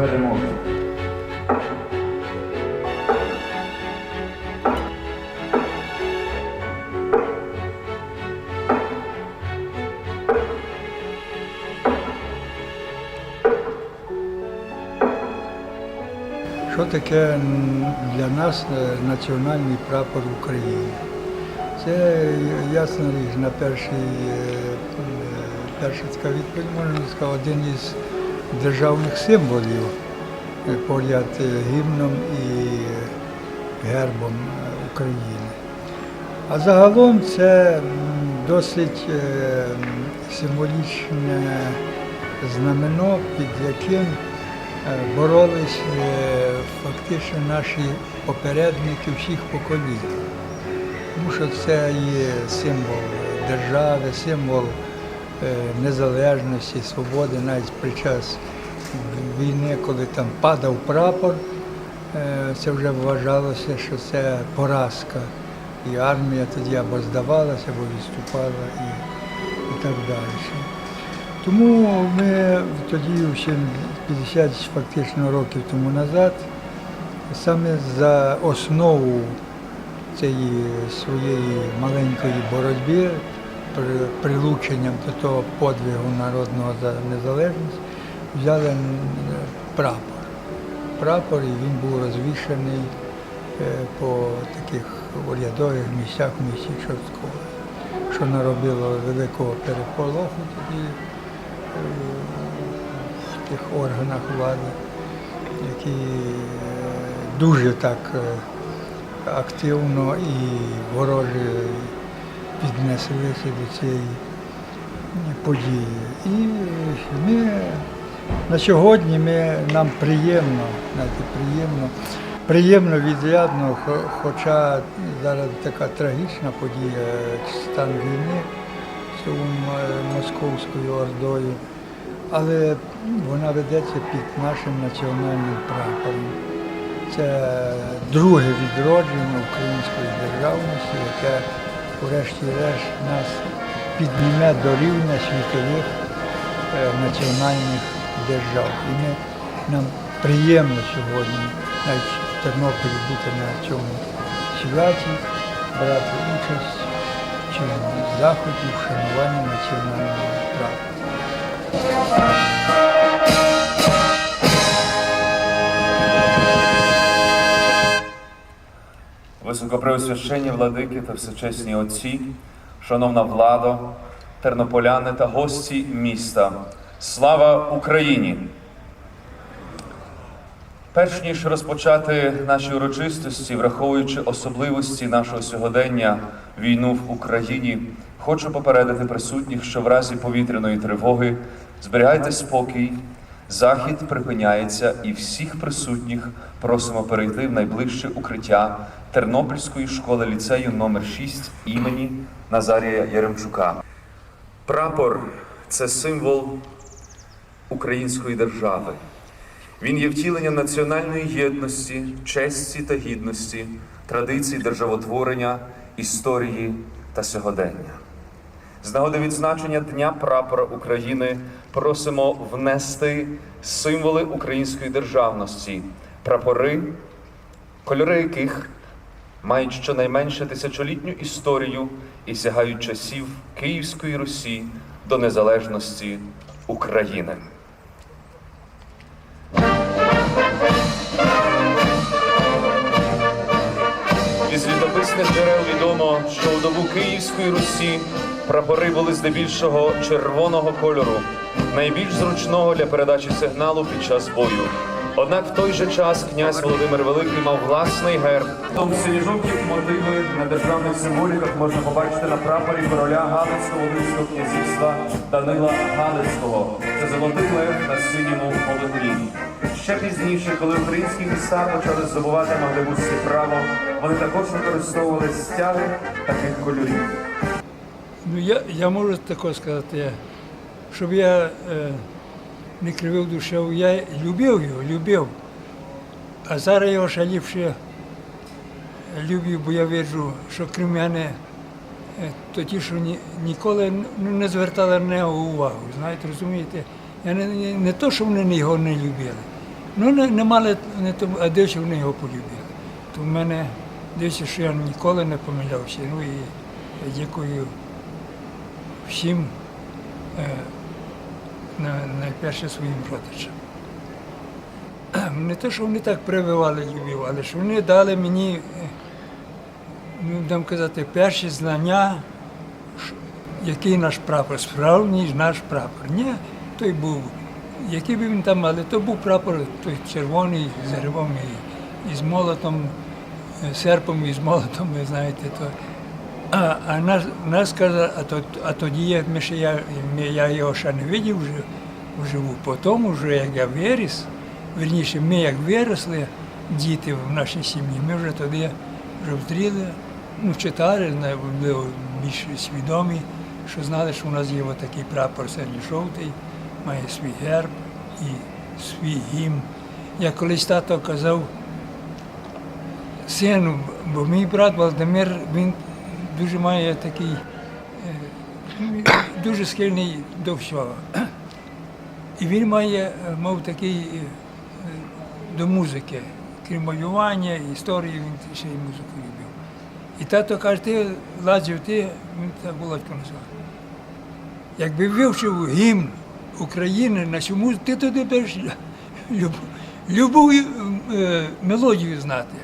перемоги. Що таке для нас е, національний прапор України? Це е, ясна річ на перший, перша така відповідь, можна сказати, один із державних символів е, поряд е, гімном і гербом України. А загалом це досить е, символічне знамено, під яким боролись фактично наші попередники всіх поколінь. Тому що це є символ держави, символ незалежності, свободи, навіть під час війни, коли там падав прапор, е, це вже вважалося, що це поразка. І армія тоді або здавалася, або відступала і, і так далі. Тому ми тоді, ще 50 фактично років тому назад, саме за основу цієї своєї маленької боротьби, прилученням до того подвигу народного за незалежність, взяли прапор. Прапор, і він був розвішаний е, по таких урядових місцях в місті Чортково, що наробило великого переполоху тоді е, в тих органах влади, які е, дуже так активно і вороже піднеслися до цієї події. І ми на сьогодні ми, нам приємно, знаєте, приємно, приємно відрядно, хоча зараз така трагічна подія, стан війни з е, московською ордою, але вона ведеться під нашим національним прапором. Це друге відродження української державності, яке, врешті-решт, нас підніме до рівня світових е, національних держав. І ми, нам приємно сьогодні навіть в Тернополі бути на цьому святі, брати участь цьому заході вшанування національного права. Високопреосвященні владики та всечесні отці, шановна влада, тернополяни та гості міста. Слава Україні! Перш ніж розпочати наші урочистості, враховуючи особливості нашого сьогодення, війну в Україні, хочу попередити присутніх, що в разі повітряної тривоги зберігайте спокій, захід припиняється, і всіх присутніх просимо перейти в найближче укриття Тернопільської школи ліцею номер 6 імені Назарія Яремчука. Прапор це символ української держави. Він є втіленням національної єдності, честі та гідності, традицій державотворення, історії та сьогодення. З нагоди відзначення Дня прапора України просимо внести символи української державності, прапори, кольори яких мають щонайменше тисячолітню історію і сягають часів Київської Русі до незалежності України. Із літописних джерел відомо, що у добу Київської Русі прапори були здебільшого червоного кольору, найбільш зручного для передачі сигналу під час бою. Однак в той же час князь Володимир Великий мав власний герб. Тому сині-жовті мотиви на державних символіках можна побачити на прапорі короля Галицького Волинського князівства Данила Галицького. Це золотий лев на синьому полотні. Ще пізніше, коли українські міста почали здобувати магдебурзьке право, вони також використовували стяги таких кольорів. Ну, я, я можу тако сказати, щоб я е, не кривив душу, я любив його, любив. А зараз його ще ліпше люблю, бо я бачу, що крім мене, е, то ті, що ні, ніколи ну, не звертали на нього увагу. Знаєте, розумієте? Я не, не, не то, що вони його не любили. Ну, не, не мали не тому, а дещо вони його полюбили. То в мене дещо, що я ніколи не помилявся. Ну і я дякую всім, е, найперше своїм родичам. Не те, що вони так прививали любов, але що вони дали мені, е, ну, будемо казати, перші знання, який наш прапор, справжній наш прапор. Ні, той був, який би він там, але то був прапор той червоний з грибом і з молотом, е, серпом і з молотом, ви знаєте, то. А, а нас, нас казали, а, то, а тоді я, ми ще я, я його ще не видів вже, вживу. Потім, вже як я виріс, верніше, ми як виросли, діти в нашій сім'ї, ми вже тоді вже зустріли, ну, читали, були більш свідомі, що знали, що у нас є такий прапор синьо-жовтий, має свій герб і свій гімн. Я колись тато казав, сину, бо мій брат Володимир, він дуже має такий, е, ну, дуже схильний до всього. І він має, е, мав такий е, до музики, крім малювання, історії, він ще й музику любив. І тато каже, ти Лазів, ти, він так Володько назвав. Якби вивчив гімн України на цю музику, ти тоді будеш люб, любу е, мелодію знати.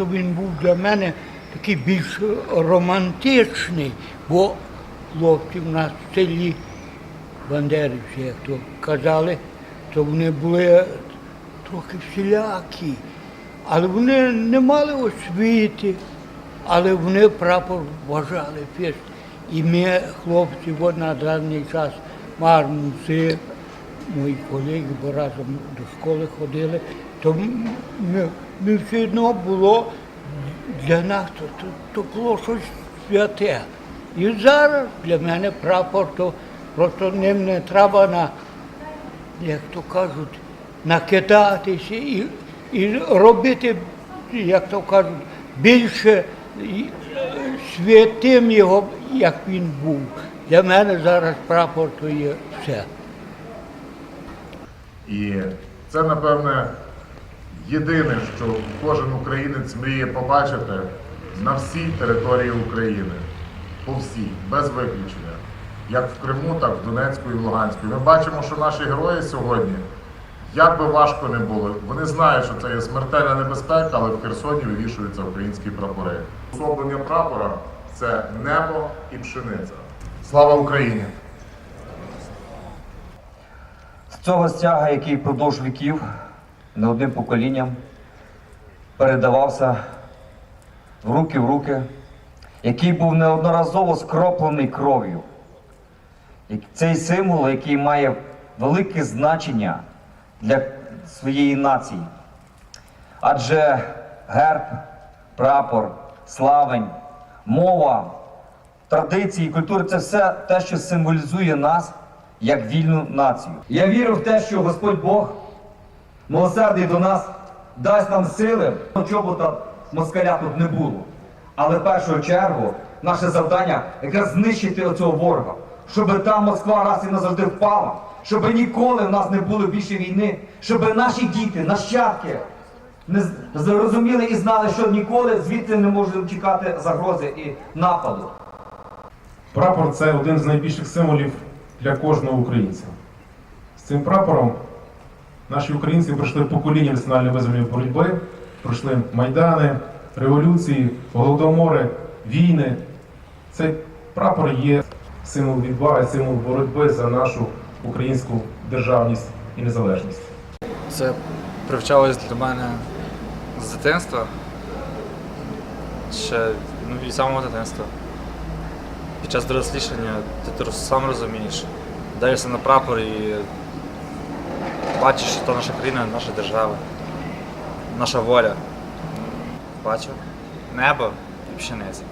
То він був для мене такий більш романтичний, бо хлопці в нас в селі бандерівці, як то казали, то вони були трохи всілякі, але вони не мали освіти, але вони прапор вважали фест. І ми, хлопці, от на даний час мармуси, мої колеги, бо разом до школи ходили, то ми, одно було для нас то, то, то було щось святе. І зараз для мене прапор, то просто ним не треба на, як то кажуть, накидатися і, і робити, як то кажуть, більше е, святим його, як він був. Для мене зараз прапор то є все. І це, напевне, єдине, що кожен українець мріє побачити на всій території України, по всій, без виключення, як в Криму, так в Донецьку і в Луганську. Ми бачимо, що наші герої сьогодні, як би важко не було, вони знають, що це є смертельна небезпека, але в Херсоні вивішуються українські прапори. Особлення прапора це небо і пшениця. Слава Україні! З цього стяга, який впродовж віків не одним поколінням передавався в руки в руки, який був неодноразово скроплений кров'ю. Цей символ, який має велике значення для своєї нації. Адже герб, прапор, славень, мова, традиції, культура це все те, що символізує нас як вільну націю. Я вірю в те, що Господь Бог, милосердний до нас, дасть нам сили, чобота москаля тут не було. Але в першу чергу наше завдання якраз знищити оцього ворога, щоб та Москва раз і назавжди впала, щоб ніколи в нас не було більше війни, щоб наші діти, нащадки не зрозуміли і знали, що ніколи звідти не можуть чекати загрози і нападу. Прапор це один з найбільших символів для кожного українця. З цим прапором наші українці пройшли покоління національної визвольної боротьби, пройшли майдани, революції, голодомори, війни. Цей прапор є символ відваги, символ боротьби за нашу українську державність і незалежність. Це привчалось для мене з дитинства. Ще ну, від самого дитинства. Під час дорослішання ти сам розумієш, дивишся на прапор і бачиш, що то наша країна, наша держава, наша воля. Бачу небо і пшениця.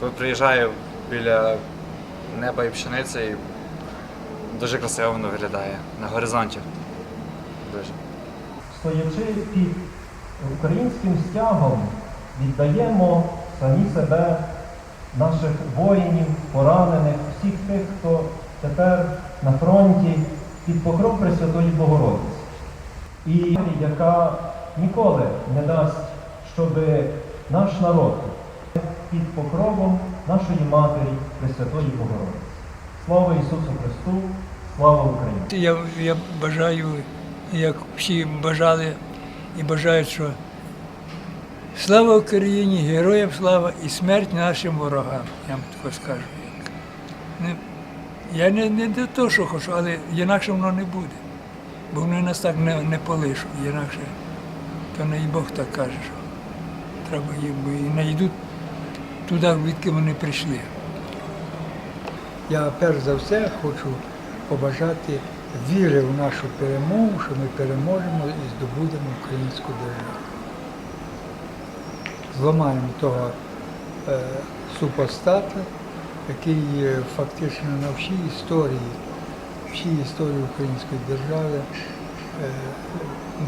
Коли приїжджаю біля неба і пшениці, дуже красиво воно виглядає на горизонті. Дуже. стоячи під українським стягом, віддаємо самі себе, наших воїнів, поранених, всіх тих, хто тепер на фронті під покров Пресвятої Богородиці. І яка ніколи не дасть, щоб наш народ під покровом нашої Матері Пресвятої Богородиці. Слава Ісусу Христу! Слава Україні! Я, я бажаю, як всі бажали і бажають, що слава Україні, героям слава і смерть нашим ворогам, я вам тако скажу. Я не, не до того, що хочу, але інакше воно не буде. Бо вони нас так не, не полишуть, інакше. То не і Бог так каже, що треба їх, і не йдуть туди, звідки вони прийшли. Я перш за все хочу побажати віри в нашу перемогу, що ми переможемо і здобудемо українську державу. Зламаємо того е, супостата, який фактично на всій історії, всій історії української держави е,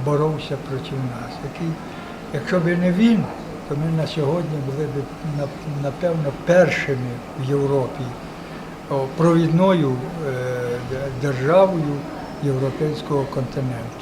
боровся проти нас. Який, якщо б не він, то ми на сьогодні були б напевно першими в Європі провідною е, державою європейського континенту.